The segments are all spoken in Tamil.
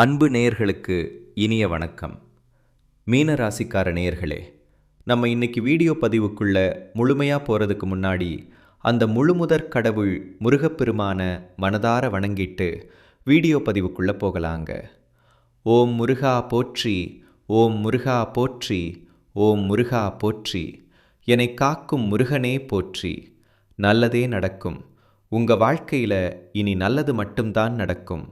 அன்பு நேயர்களுக்கு இனிய வணக்கம். மீன ராசிக்கார நேயர்களே நம்ம இன்னைக்கு வீடியோ பதிவுக்குள்ள முழுமையாக போகிறதுக்கு முன்னாடி அந்த முழுமுதற் கடவுள் முருகப்பெருமான மனதார வணங்கிட்டு வீடியோ பதிவுக்குள்ளே போகலாங்க. ஓம் முருகா போற்றி ஓம் முருகா போற்றி ஓம் முருகா போற்றி என்னை காக்கும் முருகனே போற்றி நல்லதே நடக்கும். உங்கள் வாழ்க்கையில் இனி நல்லது மட்டும்தான் நடக்கும்.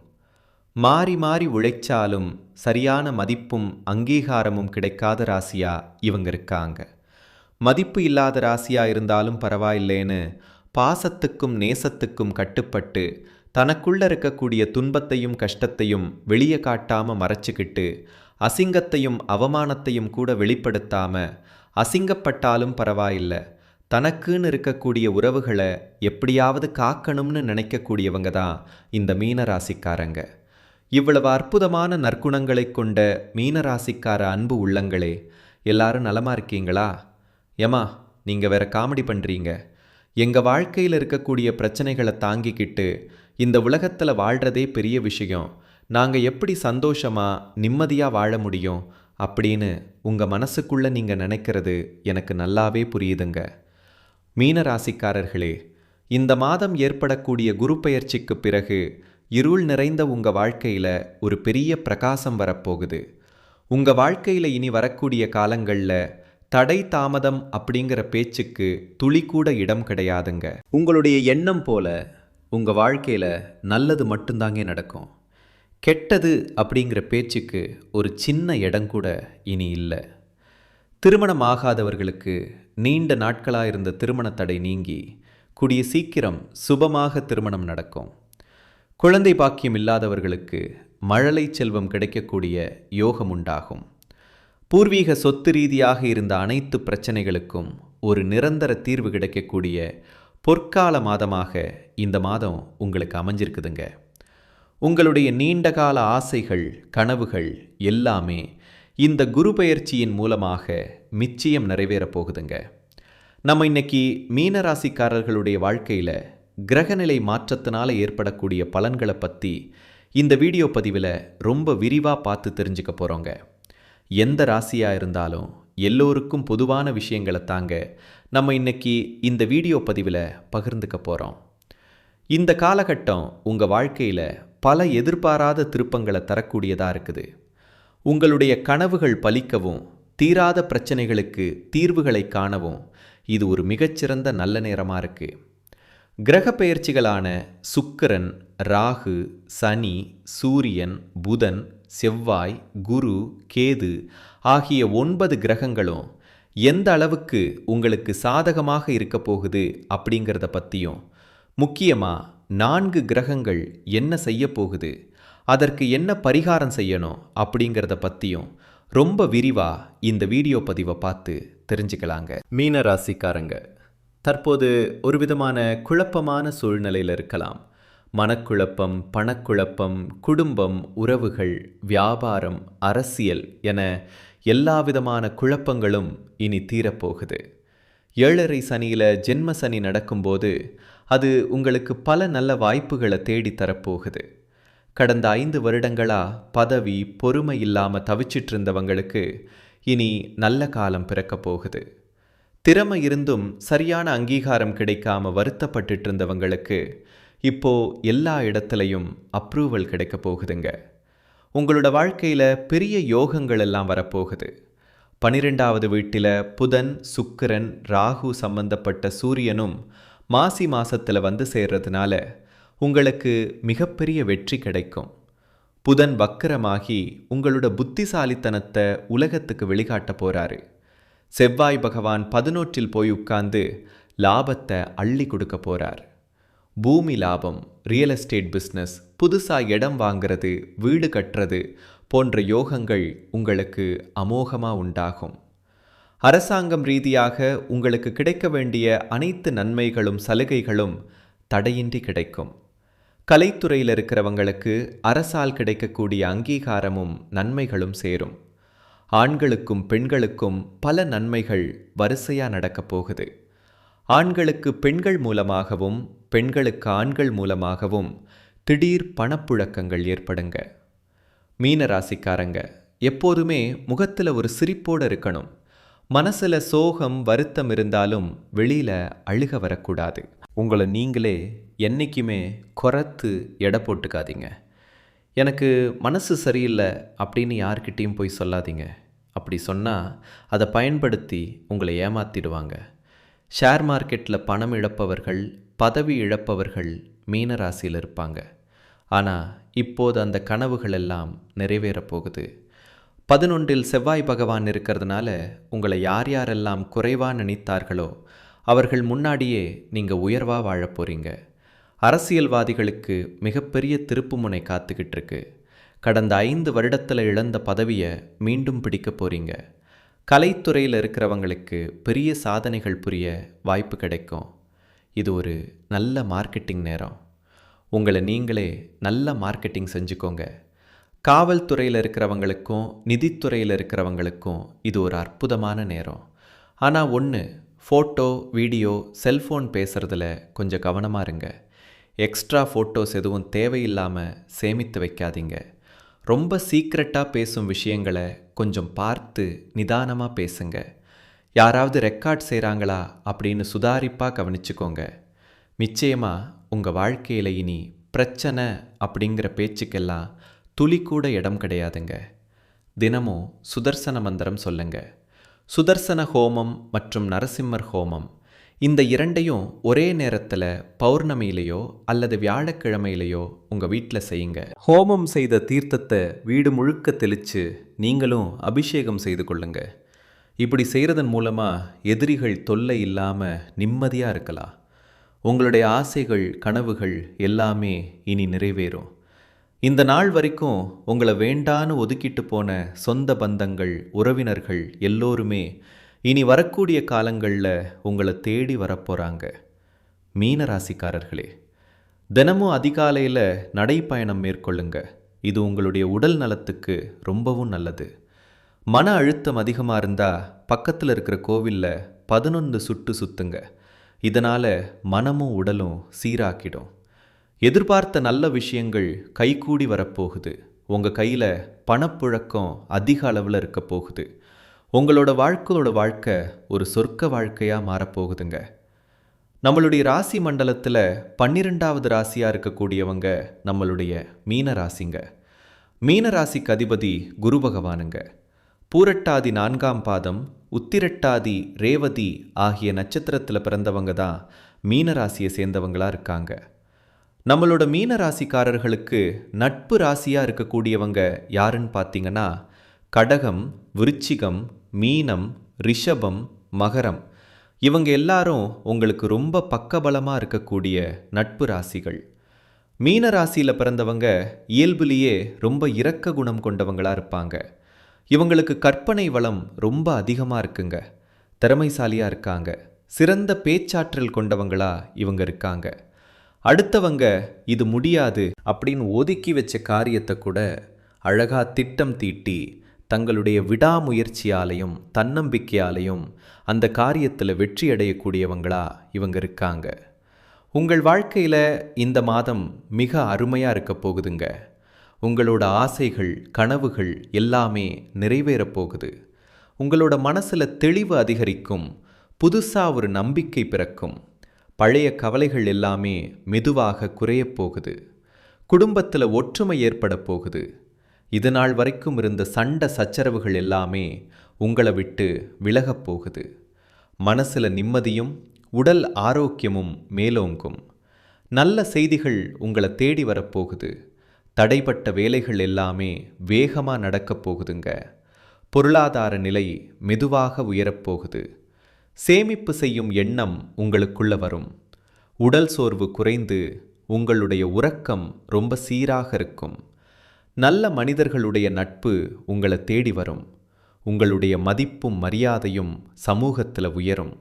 மாறி மாறி உழைச்சாலும் சரியான மதிப்பும் அங்கீகாரமும் கிடைக்காத ராசியா இவங்க இருக்காங்க. மதிப்பு இல்லாத ராசியா இருந்தாலும் பரவாயில்லைன்னு பாசத்துக்கும் நேசத்துக்கும் கட்டுப்பட்டு தனக்குள்ள இருக்கக்கூடிய துன்பத்தையும் கஷ்டத்தையும் வெளியே காட்டாம மறைச்சுக்கிட்டு அசிங்கத்தையும் அவமானத்தையும் கூட வெளிப்படுத்தாம அசிங்கப்பட்டாலும் பரவாயில்லை. தனக்குன்னு இருக்கக்கூடிய உறவுகளை எப்படியாவது காக்கணும்னு நினைக்கக்கூடியவங்க தான் இந்த மீன ராசிக்காரங்க இவ்வளவு அற்புதமான நற்குணங்களை கொண்ட மீனராசிக்கார அன்பு உள்ளங்களே எல்லாரும் நலமா இருக்கீங்களா? ஏமா நீங்கள் வேற காமெடி பண்ணுறீங்க எங்கள் வாழ்க்கையில் இருக்கக்கூடிய பிரச்சனைகளை தாங்கிக்கிட்டு இந்த உலகத்தில் வாழ்கிறதே பெரிய விஷயம். நாங்கள் எப்படி சந்தோஷமாக நிம்மதியாக வாழ முடியும் அப்படின்னு உங்கள் மனசுக்குள்ளே நீங்கள் நினைக்கிறது எனக்கு நல்லாவே புரியுதுங்க. மீனராசிக்காரர்களே இந்த மாதம் ஏற்படக்கூடிய குரு பயிற்சிக்கு பிறகு இருள் நிறைந்த உங்கள் வாழ்க்கையில ஒரு பெரிய பிரகாசம் வரப்போகுது. உங்கள் வாழ்க்கையில் இனி வரக்கூடிய காலங்களில் தடை தாமதம் அப்படிங்கிற பேச்சுக்கு துளி கூட இடம் கிடையாதுங்க. உங்களுடைய எண்ணம் போல உங்கள் வாழ்க்கையில நல்லது மட்டும்தாங்க நடக்கும். கெட்டது அப்படிங்கிற பேச்சுக்கு ஒரு சின்ன இடம் கூட இனி இல்லை. திருமணம் ஆகாதவர்களுக்கு நீண்ட நாட்களாக இருந்த திருமண தடை நீங்கி கூடிய சீக்கிரம் சுபமாக திருமணம் நடக்கும். குழந்தை பாக்கியம் இல்லாதவர்களுக்கு மழலை செல்வம் கிடைக்கக்கூடிய யோகம் உண்டாகும். பூர்வீக சொத்து ரீதியாக இருந்த அனைத்து பிரச்சனைகளுக்கும் ஒரு நிரந்தர தீர்வு கிடைக்கக்கூடிய பொற்கால மாதமாக இந்த மாதம் உங்களுக்கு அமைஞ்சிருக்குதுங்க. உங்களுடைய நீண்டகால ஆசைகள் கனவுகள் எல்லாமே இந்த குரு பெயர்ச்சியின் மூலமாக நிச்சயம் நிறைவேறப் போகுதுங்க. நம்ம இன்னைக்கு மீனராசிக்காரர்களுடைய வாழ்க்கையில் கிரகநிலை மாற்றத்தினால ஏற்படக்கூடிய பலன்களை பற்றி இந்த வீடியோ பதிவில் ரொம்ப விரிவாக பார்த்து தெரிஞ்சுக்க போகிறோங்க எந்த ராசியாக இருந்தாலும் எல்லோருக்கும் பொதுவான விஷயங்களை தாங்க நம்ம இன்னைக்கு இந்த வீடியோ பதிவில் பகிர்ந்துக்க போகிறோம் இந்த காலகட்டம் உங்கள் வாழ்க்கையில் பல எதிர்பாராத திருப்பங்களை தரக்கூடியதாக இருக்குது. உங்களுடைய கனவுகள் பலிக்கவும் தீராத பிரச்சனைகளுக்கு தீர்வுகளை காணவும் இது ஒரு மிகச்சிறந்த நல்ல நேரமாக இருக்குது கிரக பெயர்ச்சிகளான சுக்கரன் ராகு சனி சூரியன் புதன் செவ்வாய் குரு கேது ஆகிய ஒன்பது கிரகங்களும் எந்த அளவுக்கு உங்களுக்கு சாதகமாக இருக்க போகுது அப்படிங்கிறத பற்றியும் முக்கியமாக நான்கு கிரகங்கள் என்ன செய்ய போகுது அதற்கு என்ன பரிகாரம் செய்யணும் அப்படிங்கிறத பற்றியும் ரொம்ப விரிவாக இந்த வீடியோ பதிவை பார்த்து தெரிஞ்சுக்கலாங்க. மீன ராசிக்காரங்க தற்போது ஒரு விதமான குழப்பமான சூழ்நிலையில் இருக்கலாம். மனக்குழப்பம் பணக்குழப்பம் குடும்பம் உறவுகள் வியாபாரம் அரசியல் என எல்லா விதமான குழப்பங்களும் இனி தீரப்போகுது. ஏழரை சனியில் ஜென்ம சனி நடக்கும்போது அது உங்களுக்கு பல நல்ல வாய்ப்புகளை தேடித்தரப்போகுது கடந்த ஐந்து வருடங்களாக பதவி பொறுமை இல்லாமல் தவிச்சிட்டு இருந்தவங்களுக்கு இனி நல்ல காலம் பிறக்கப் போகுது. திறமை இருந்தும் சரியான அங்கீகாரம் கிடைக்காம வருத்தப்பட்டுட்டு இருந்தவங்களுக்கு இப்போ எல்லா இடத்துலையும் அப்ரூவல் கிடைக்க போகுதுங்க. உங்களோட வாழ்க்கையில் பெரிய யோகங்கள் எல்லாம் வரப்போகுது. பனிரெண்டாவது வீட்டில் புதன் சுக்கிரன் ராகு சம்பந்தப்பட்ட சூரியனும் மாசி மாசத்தில் வந்து சேர்றதுனால உங்களுக்கு மிகப்பெரிய வெற்றி கிடைக்கும். புதன் வக்கரமாகி உங்களோட புத்திசாலித்தனத்தை உலகத்துக்கு வெளிகாட்ட போறாரு. செவ்வாய் பகவான் பதினொற்றில் போய் உட்கார்ந்து லாபத்தை அள்ளி கொடுக்க போறார். பூமி லாபம் ரியல் எஸ்டேட் பிஸ்னஸ் புதுசாக இடம் வாங்கிறது வீடு கட்டுறது போன்ற யோகங்கள் உங்களுக்கு அமோகமாக உண்டாகும். அரசாங்கம் ரீதியாக உங்களுக்கு கிடைக்க வேண்டிய அனைத்து நன்மைகளும் சலுகைகளும் தடையின்றி கிடைக்கும். கலைத்துறையில் இருக்கிறவங்களுக்கு அரசால் கிடைக்கக்கூடிய அங்கீகாரமும் நன்மைகளும் சேரும். ஆண்களுக்கும் பெண்களுக்கும் பல நன்மைகள் வரிசையாக நடக்கப் போகுது. ஆண்களுக்கு பெண்கள் மூலமாகவும் பெண்களுக்கு ஆண்கள் மூலமாகவும் திடீர் பணப்புழக்கங்கள் ஏற்படுங்க. மீன ராசிக்காரங்க எப்போதுமே முகத்தில் ஒரு சிரிப்போடு இருக்கணும். மனசில் சோகம் வருத்தம் இருந்தாலும் வெளியில் அழுக வரக்கூடாது. உங்களை நீங்களே என்றைக்குமே குறைத்து எடை போட்டுக்காதீங்க. எனக்கு மனசு சரியில்லை அப்படின்னு யார்கிட்டேயும் போய் சொல்லாதீங்க. அப்படி சொன்னால் அதை பயன்படுத்தி உங்களை ஏமாத்திடுவாங்க. ஷேர் மார்க்கெட்டில் பணம் இழப்பவர்கள் பதவி இழப்பவர்கள் மீனராசியில் இருப்பாங்க. ஆனால் இப்போது அந்த கனவுகள் எல்லாம் நிறைவேறப் போகுது. பதினொன்றில் செவ்வாய் பகவான் இருக்கிறதுனால உங்களை யார் யாரெல்லாம் குறைவாக நினைத்தார்களோ அவர்கள் முன்னாடியே நீங்கள் உயர்வாக வாழப் போகிறீங்க அரசியல்வாதிகளுக்கு மிகப்பெரிய திருப்புமுனை காத்துக்கிட்டு இருக்கு. கடந்த ஐந்து வருடத்தில் இழந்த பதவியை மீண்டும் பிடிக்க போகிறீங்க கலைத்துறையில் இருக்கிறவங்களுக்கு பெரிய சாதனைகள் புரிய வாய்ப்பு கிடைக்கும். இது ஒரு நல்ல மார்க்கெட்டிங் நேரம். உங்களை நீங்களே நல்ல மார்க்கெட்டிங் செஞ்சுக்கோங்க. காவல்துறையில் இருக்கிறவங்களுக்கும் நிதித்துறையில் இருக்கிறவங்களுக்கும் இது ஒரு அற்புதமான நேரம். ஆனால் ஒன்று ஃபோட்டோ வீடியோ செல்ஃபோன் பேசுகிறதுல கொஞ்சம் கவனமாக இருங்க. எக்ஸ்ட்ரா ஃபோட்டோஸ் எதுவும் தேவையில்லாமல் சேமித்து வைக்காதீங்க. ரொம்ப சீக்ரெட்டாக பேசும் விஷயங்களை கொஞ்சம் பார்த்து நிதானமாக பேசுங்க. யாராவது ரெக்கார்ட் செய்கிறாங்களா அப்படின்னு சுதாரிப்பாக கவனிச்சுக்கோங்க. நிச்சயமாக உங்கள் வாழ்க்கையில் இனி பிரச்சனை அப்படிங்கிற பேச்சுக்கெல்லாம் துளி கூட இடம் கிடையாதுங்க. தினமும் சுதர்சன மந்திரம் சொல்லுங்க. சுதர்சன ஹோமம் மற்றும் நரசிம்மர் ஹோமம் இந்த இரண்டையும் ஒரே நேரத்தில் பௌர்ணமியிலேயோ அல்லது வியாழக்கிழமையிலையோ உங்கள் வீட்டில் செய்யுங்க. ஹோமம் செய்த தீர்த்தத்தை வீடு முழுக்க தெளித்து நீங்களும் அபிஷேகம் செய்து கொள்ளுங்க. இப்படி செய்கிறதன் மூலமாக எதிரிகள் தொல்லை இல்லாமல் நிம்மதியாக இருக்கலாம். உங்களுடைய ஆசைகள் கனவுகள் எல்லாமே இனி நிறைவேறும். இந்த நாள் வரைக்கும் உங்களை வேண்டான்னு ஒதுக்கிட்டு போன சொந்த பந்தங்கள் உறவினர்கள் எல்லோருமே இனி வரக்கூடிய காலங்களில் உங்களை தேடி வரப்போகிறாங்க மீன ராசிக்காரர்களே தினமும் அதிகாலையில் நடைப்பயணம் மேற்கொள்ளுங்க. இது உங்களுடைய உடல் நலத்துக்கு ரொம்பவும் நல்லது. மன அழுத்தம் அதிகமாக இருந்தால் பக்கத்தில் இருக்கிற கோவிலில் பதினொன்று சுட்டு சுத்துங்க. இதனால் மனமும் உடலும் சீராக்கிடும். எதிர்பார்த்த நல்ல விஷயங்கள் கைகூடி வரப்போகுது. உங்கள் கையில் பணப்புழக்கம் அதிக அளவில் இருக்க போகுது. உங்களோட வாழ்க்கையோட வாழ்க்கை ஒரு சொர்க்க வாழ்க்கையாக மாறப்போகுதுங்க. நம்மளுடைய ராசி மண்டலத்தில் பன்னிரெண்டாவது ராசியாக இருக்கக்கூடியவங்க நம்மளுடைய மீன ராசிங்க. மீன ராசிக்கு அதிபதி குரு பகவானுங்க. பூரட்டாதி நான்காம் பாதம் உத்திரட்டாதி ரேவதி ஆகிய நட்சத்திரத்தில் பிறந்தவங்க தான் மீன ராசியை சேர்ந்தவங்களாக இருக்காங்க. நம்மளோட மீன ராசிக்காரர்களுக்கு நட்பு ராசியாக இருக்கக்கூடியவங்க யாருன்னு பார்த்தீங்கன்னா கடகம் விருச்சிகம் மீனம் ரிஷபம் மகரம். இவங்க எல்லாரும் உங்களுக்கு ரொம்ப பக்கபலமாக இருக்கக்கூடிய நட்பு ராசிகள். மீன ராசியில் பிறந்தவங்க இயல்புலேயே ரொம்ப இரக்க குணம் கொண்டவங்களாக இருப்பாங்க. இவங்களுக்கு கற்பனை வளம் ரொம்ப அதிகமாக இருக்குங்க. திறமைசாலியாக இருக்காங்க. சிறந்த பேச்சாற்றல் கொண்டவங்களா இவங்க இருக்காங்க. அடுத்தவங்க இது முடியாது அப்படின்னு ஒதுக்கி வச்ச காரியத்தை கூட அழகா திட்டம் தீட்டி தங்களுடைய விடாமுயற்சியாலையும் தன்னம்பிக்கையாலையும் அந்த காரியத்தில் வெற்றி அடையக்கூடியவங்களா இவங்க இருக்காங்க. உங்கள் வாழ்க்கையில் இந்த மாதம் மிக அருமையாக இருக்க போகுதுங்க. உங்களோட ஆசைகள் கனவுகள் எல்லாமே நிறைவேறப் போகுது. உங்களோட மனசில் தெளிவு அதிகரிக்கும் புதுசாக ஒரு நம்பிக்கை பிறக்கும். பழைய கவலைகள் எல்லாமே மெதுவாக குறையப் போகுது. குடும்பத்தில் ஒற்றுமை ஏற்பட போகுது. இது நாள் வரைக்கும் இருந்த சண்ட சச்சரவுகள் எல்லாமே உங்களை விட்டு விலகப் போகுது. மனசில் நிம்மதியும் உடல் ஆரோக்கியமும் மேலோங்கும். நல்ல செய்திகள் உங்களை தேடி வரப்போகுது தடைப்பட்ட வேலைகள் எல்லாமே வேகமாக நடக்கப் போகுதுங்க. பொருளாதார நிலை மெதுவாக உயரப்போகுது சேமிப்பு செய்யும் எண்ணம் உங்களுக்குள்ள வரும். உடல் சோர்வு குறைந்து உங்களுடைய உறக்கம் ரொம்ப சீராக இருக்கும். நல்ல மனிதர்களுடைய நட்பு உங்களை தேடி வரும். உங்களுடைய மதிப்பும் மரியாதையும் சமூகத்தில் உயரும்.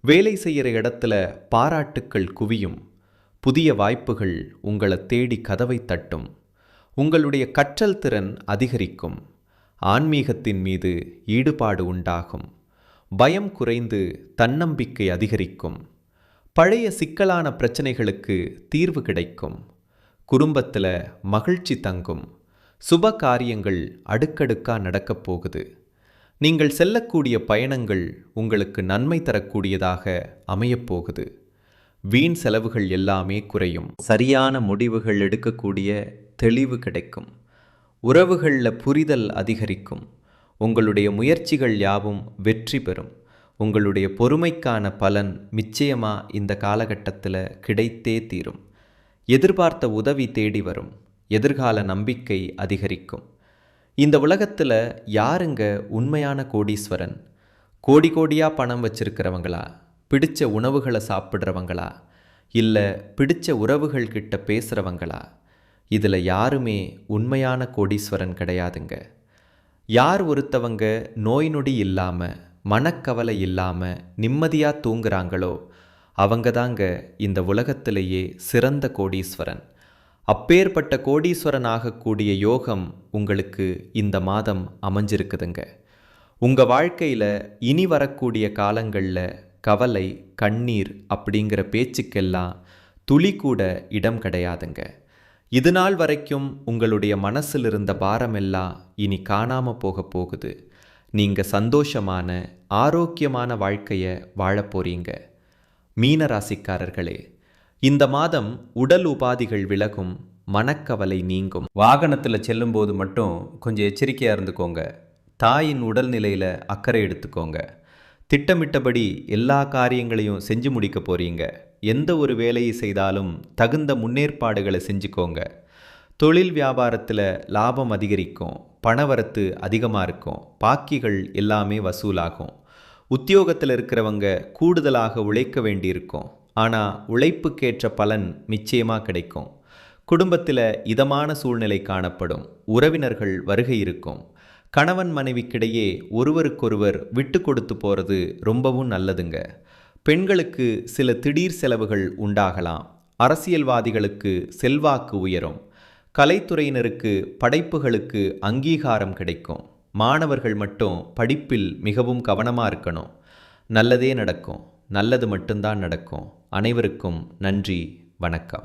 வேலை செய்கிற இடத்துல பாராட்டுக்கள் குவியும். புதிய வாய்ப்புகள் உங்களை தேடி கதவை தட்டும். உங்களுடைய கற்றல் திறன் அதிகரிக்கும். ஆன்மீகத்தின் மீது ஈடுபாடு உண்டாகும். பயம் குறைந்து தன்னம்பிக்கை அதிகரிக்கும். பழைய சிக்கலான பிரச்சனைகளுக்கு தீர்வு கிடைக்கும். குடும்பத்தில் மகிழ்ச்சி தங்கும். சுப காரியங்கள் அடுக்கடுக்கா நடக்கப் போகுது. நீங்கள் செல்லக்கூடிய பயணங்கள் உங்களுக்கு நன்மை தரக்கூடியதாக அமையப் போகுது. வீண் செலவுகள் எல்லாமே குறையும். சரியான முடிவுகள் எடுக்கக்கூடிய தெளிவு கிடைக்கும். உறவுகளில் புரிதல் அதிகரிக்கும். உங்களுடைய முயற்சிகள் யாவும் வெற்றி பெறும். உங்களுடைய பொறுமைக்கான பலன் நிச்சயமா இந்த காலகட்டத்தில் கிடைத்தே தீரும். எதிர்பார்த்த உதவி தேடி வரும். எதிர்கால நம்பிக்கை அதிகரிக்கும். இந்த உலகத்தில் யாருங்க உண்மையான கோடீஸ்வரன்? கோடி கோடியாக பணம் வச்சிருக்கிறவங்களா? பிடிச்ச உணவுகளை சாப்பிட்றவங்களா? இல்லை பிடிச்ச உறவுகள் கிட்ட பேசுகிறவங்களா இதில் யாருமே உண்மையான கோடீஸ்வரன் கிடையாதுங்க. யார் ஒருத்தவங்க நோய் நொடி இல்லாமல் மனக்கவலை இல்லாமல் நிம்மதியாக தூங்குறாங்களோ அவங்க தாங்க இந்த உலகத்திலேயே சிறந்த கோடீஸ்வரன். அப்பேற்பட்ட கோடீஸ்வரன் ஆகக்கூடிய யோகம் உங்களுக்கு இந்த மாதம் அமைஞ்சிருக்குதுங்க. உங்கள் வாழ்க்கையில் இனி வரக்கூடிய காலங்களில் கவலை கண்ணீர் அப்படிங்கிற பேச்சுக்கெல்லாம் துளி கூட இடம் கிடையாதுங்க. இது நாள் வரைக்கும் உங்களுடைய மனசில் இருந்த பாரமெல்லாம் இனி காணாமல் போக போகுது. நீங்கள் சந்தோஷமான ஆரோக்கியமான வாழ்க்கையை வாழ போறீங்க. மீன ராசிக்காரர்களே இந்த மாதம் உடல் உபாதிகள் விலகும் மனக்கவலை நீங்கும். வாகனத்தில் செல்லும்போது மட்டும் கொஞ்சம் எச்சரிக்கையாக இருந்துக்கோங்க. தாயின் உடல்நிலையில் அக்கறை எடுத்துக்கோங்க. திட்டமிட்டபடி எல்லா காரியங்களையும் செஞ்சு முடிக்க போறீங்க. எந்த ஒரு வேலையை செய்தாலும் தகுந்த முன்னேற்பாடுகளை செஞ்சுக்கோங்க. தொழில் வியாபாரத்தில் லாபம் அதிகரிக்கும் பணவரத்து அதிகமாக இருக்கும் பாக்கிகள் எல்லாமே வசூலாகும். உத்தியோகத்தில் இருக்கிறவங்க கூடுதலாக உழைக்க வேண்டியிருக்கும். ஆனால் உழைப்புக்கேற்ற பலன் நிச்சயமாக கிடைக்கும். குடும்பத்தில் இதமான சூழ்நிலை காணப்படும். உறவினர்கள் வருகை இருக்கும். கணவன் மனைவிக்கிடையே ஒருவருக்கொருவர் விட்டு கொடுத்து போகிறது ரொம்பவும் நல்லதுங்க. பெண்களுக்கு சில திடீர் செலவுகள் உண்டாகலாம். அரசியல்வாதிகளுக்கு செல்வாக்கு உயரும். கலைத்துறையினருக்கு படைப்புகளுக்கு அங்கீகாரம் கிடைக்கும். மாணவர்கள் மட்டும் படிப்பில் மிகவும் கவனமாக இருக்கணும். நல்லதே நடக்கும். நல்லது மட்டும்தான் நடக்கும். அனைவருக்கும் நன்றி வணக்கம்.